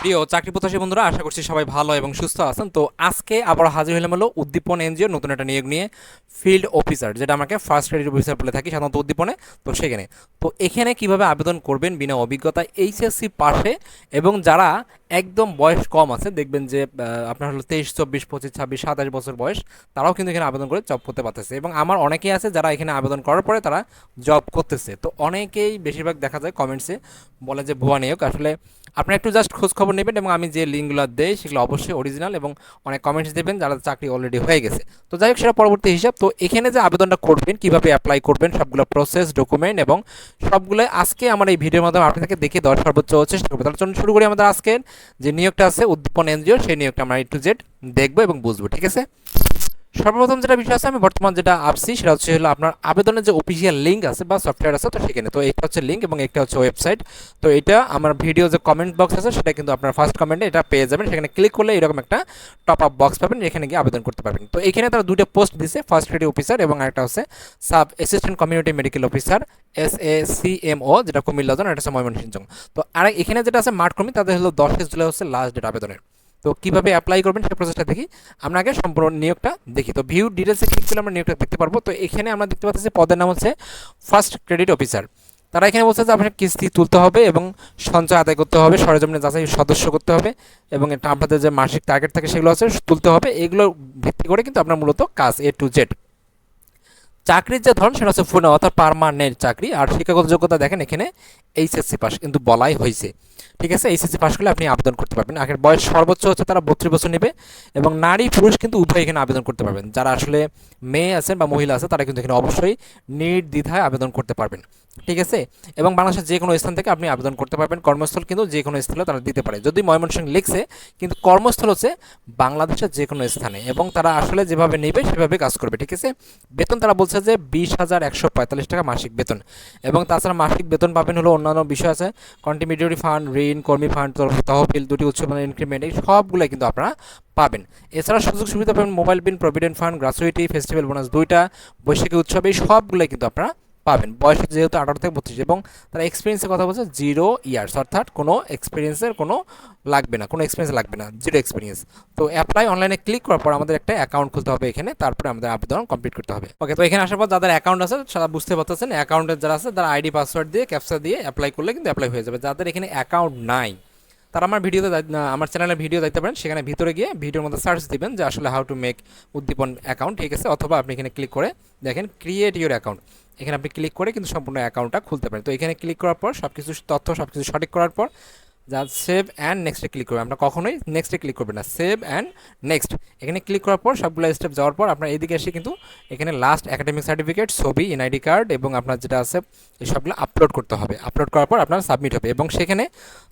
প্রিয় চাকরি প্রত্যাশী বন্ধুরা, আশা করছি সবাই ভালো এবং সুস্থ আছেন। তো আজকে আবার হাজির হলাম হলো উদ্দীপন এনজিও, নতুন একটা নিয়োগ নিয়ে ফিল্ড অফিসার যেটা আমাকে ফার্স্ট ক্রেডিট অফিসার বলে থাকি সাধারণত উদ্দীপনে। তো সেখানে, তো এখানে কীভাবে আবেদন করবেন বিনা অভিজ্ঞতা এইচএসসি পাশে এবং যারা একদম বয়স কম আছে, দেখবেন যে আপনার হলো তেইশ, চব্বিশ, পঁচিশ, ছাব্বিশ, সাতাশ বছর বয়স, তারাও কিন্তু এখানে আবেদন করে জব করতে পারতেছে। এবং আমার অনেকেই আছে যারা এখানে আবেদন করার পরে তারা জব করতেছে। তো অনেকেই বেশিরভাগ দেখা যায় কমেন্টসে বলে যে, ভুয়া নিয়োগ। আসলে আপনার একটু জাস্ট খোঁজ খবর নেবেন এবং আমি যে লিঙ্কগুলো দেই সেগুলো অবশ্যই অরিজিনাল এবং অনেক কমেন্টস দেবেন যারা চাকরি অলরেডি হয়ে গেছে। তো যাই হোক, সেটা পরবর্তী হিসাব। তো এখানে যে আবেদনটা করবেন, কীভাবে অ্যাপ্লাই করবেন, সবগুলো প্রসেস ডকুমেন্ট এবং সবগুলো আজকে আমার এই ভিডিওর মাধ্যমে আপনাদেরকে দেখে দেওয়ার সর্বোচ্চ চেষ্টা করব তার জন্য শুরু করি আমাদের আজকের। যে নিয়োগটা আছে, উদ্দীপন এনজিও সেই নিয়োগটা আমরা টু জেড দেখব এবং বুঝব, ঠিক আছে? সর্বপ্রথম যেটা বিষয় আছে, আমি বর্তমান যেটা আপসি সেটা হচ্ছে হলো আপনার আবেদনের যে অফিসিয়াল লিঙ্ক আছে বা সফটওয়্যার আছে, তো সেখানে। তো এটা হচ্ছে লিঙ্ক এবং একটা হচ্ছে ওয়েবসাইট তো এটা আমার ভিডিও যে কমেন্ট বক্স আছে, সেটা কিন্তু আপনার ফার্স্ট কমেন্টে এটা পেয়ে যাবেন। সেখানে ক্লিক করলে এরকম একটা টপ আপ বক্স পাবেন এখানে গিয়ে আবেদন করতে পারবেন। তো এখানে তারা দুটো পোস্ট দিছে ফার্স্ট ক্রেডিট অফিসার এবং একটা হচ্ছে sub assistant community medical officer S A C M O যেটা কুমিল্লা জন এটা হচ্ছে ময়মনসিংহ তো আর এখানে যেটা আছে মাঠ কর্মী তাদের হলো দশই জুলাই হচ্ছে লাস্ট ডেট আবেদনের। তো কীভাবে অ্যাপ্লাই করবেন সেই প্রসেসটা দেখি। আমরা আগে সম্পূর্ণ নিয়োগটা দেখি। তো ভিউ ডিটেলসে ক্লিক করলে আমরা নিয়োগটা দেখতে পারব। তো এখানে আমরা দেখতে পাচ্ছি পদের নাম হচ্ছে ফার্স্ট ক্রেডিট অফিসার তারা এখানে বলছে যে আপনাকে কিস্তি তুলতে হবে এবং সঞ্চয় আদায় করতে হবে, সরজমিনে যাচাই সদস্য করতে হবে এবং এটা আপনাদের যে মাসিক টার্গেট থাকে সেগুলো আছে তুলতে হবে। এগুলো ভিত্তি করে কিন্তু আপনার মূলত কাজ এ টু জেড চাকরির যে ধরন সেটা হচ্ছে ফুল অর্থাৎ পারমানেন্ট চাকরি। আর শিক্ষাগত যোগ্যতা দেখেন এখানে এইচএসসি পাস কিন্তু বলাই হয়েছে। ঠিক আছে? এইচএসসি পাস করলে আপনি আবেদন করতে পারবেন। আগের বয়স সর্বোচ্চ হচ্ছে তারা বত্রিশ বছর নেবে এবং নারী পুরুষ কিন্তু উভয় এখানে আবেদন করতে পারবেন। যারা আসলে মেয়ে আছেন বা মহিলা আছে, তারা কিন্তু এখানে অবশ্যই নির্দ্বিধায় আবেদন করতে পারবেন। ঠিক আছে? এবং বাংলাদেশের যে কোনো স্থান থেকে আপনি আবেদন করতে পারবেন। কর্মস্থল কিন্তু যে কোনো স্থলে তারা দিতে পারে। যদি ময়মনসিংহ লিখছে, কিন্তু কর্মস্থল হচ্ছে বাংলাদেশের যে কোনো স্থানে এবং তারা আসলে যেভাবে নেবে, সেভাবে কাজ করবে। ঠিক আছে? বেতন তারা বলছে যে বিশ হাজার একশো পঁয়তাল্লিশ টাকা মাসিক বেতন। এবং তাছাড়া মাসিক বেতন পাবেন হলো অন্যান্য বিষয় আছে। কন্টিমিডিউরি ফান্ড ঋণ, কর্মী ফান্ড তহবিল, দুটি উচ্চ মানের ইনক্রিমেন্ট এই সবগুলো কিন্তু আপনারা পাবেন। এছাড়া সুযোগ সুবিধা পাবেন মোবাইল বিন provident fund gratuity festival bonus দুইটা বৈশাখী উৎসব, এই সবগুলোই কিন্তু আপনারা পাবেন। বয়স যেহেতু আঠারো থেকে বত্রিশ, এবং তারা এক্সপিরিয়েন্সের কথা বলছে জিরো ইয়ার্স অর্থাৎ কোনো এক্সপিরিয়েন্সের কোনো লাগবে না, কোনো এক্সপিরিয়েন্স লাগবে না জিরো এক্সপিরিয়েন্স তো অ্যাপ্লাই অনলাইনে ক্লিক করার পর আমাদের একটা অ্যাকাউন্ট খুলতে হবে এখানে, তারপরে আমাদের আবেদন কমপ্লিট করতে হবে। ওকে তো এখানে আসার পর যাদের অ্যাকাউন্ট আছে, তারা বুঝতে পারতেছেন অ্যাকাউন্টের যারা আছে, তারা আইডি পাসওয়ার্ড দিয়ে ক্যাপসা দিয়ে অ্যাপ্লাই করলে কিন্তু অ্যাপ্লাই হয়ে যাবে। যাদের এখানে অ্যাকাউন্ট নাই তারা আমার ভিডিওতে আমার চ্যানেলে ভিডিও দেখতে পারেন, সেখানে ভিতরে গিয়ে ভিডিওর মধ্যে সার্চ দিবেন যে আসলে how to make Uddipan account ঠিক আছে? অথবা আপনি এখানে ক্লিক করে দেখেন ক্রিয়েট ইউর অ্যাকাউন্ট এখানে আপনি ক্লিক করে কিন্তু সম্পূর্ণ অ্যাকাউন্টটা খুলতে পারেন। তো এখানে ক্লিক করার পর সব কিছু তথ্য সব কিছু সঠিক করার পর যা সেভ অ্যান্ড নেক্সটে ক্লিক করবেন। আপনার কখনোই নেক্সটে ক্লিক করবেন না। সেভ অ্যান্ড নেক্সট এখানে ক্লিক করার পর সবগুলো স্টেপ যাওয়ার পর আপনার এইদিকে এসে কিন্তু এখানে লাস্ট একাডেমিক সার্টিফিকেট ছবি এনআইডি কার্ড এবং আপনার যেটা আছে, এই সবগুলো আপলোড করতে হবে। আপলোড করার পর আপনার সাবমিট হবে এবং সেখানে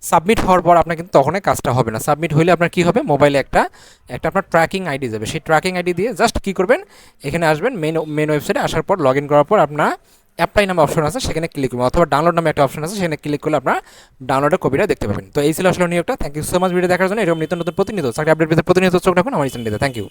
সাবমিট হওয়ার পর আপনার কিন্তু তখনই কাজটা হবে না। সাবমিট হলে আপনার কি হবে? মোবাইলে একটা একটা আপনার ট্র্যাকিং আইডি যাবে। সেই ট্র্যাকিং আইডি দিয়ে জাস্ট কী করবেন? এখানে আসবেন মেন মেন ওয়েবসাইটে আসার পর লগ ইন করার পর আপনার অ্যাপ্লাই নামে অপশন আছে, সেখানে ক্লিক করবেন। অথবা ডাউনলোড নামে একটা অপশন আছে, সেখানে ক্লিক করলে আপনার ডাউনলোডের কপিটা দেখতে পাবেন। তো এই ছিল আসলে নিয়োগটা। Thank you so much video দেখার জন্য। এরকম নিত্য নতুন প্রতিনিয়ত চাকরি আপডেট পেতে প্রতিনিয়ত চোখ রাখুন। আমার থ্যাংক ইউ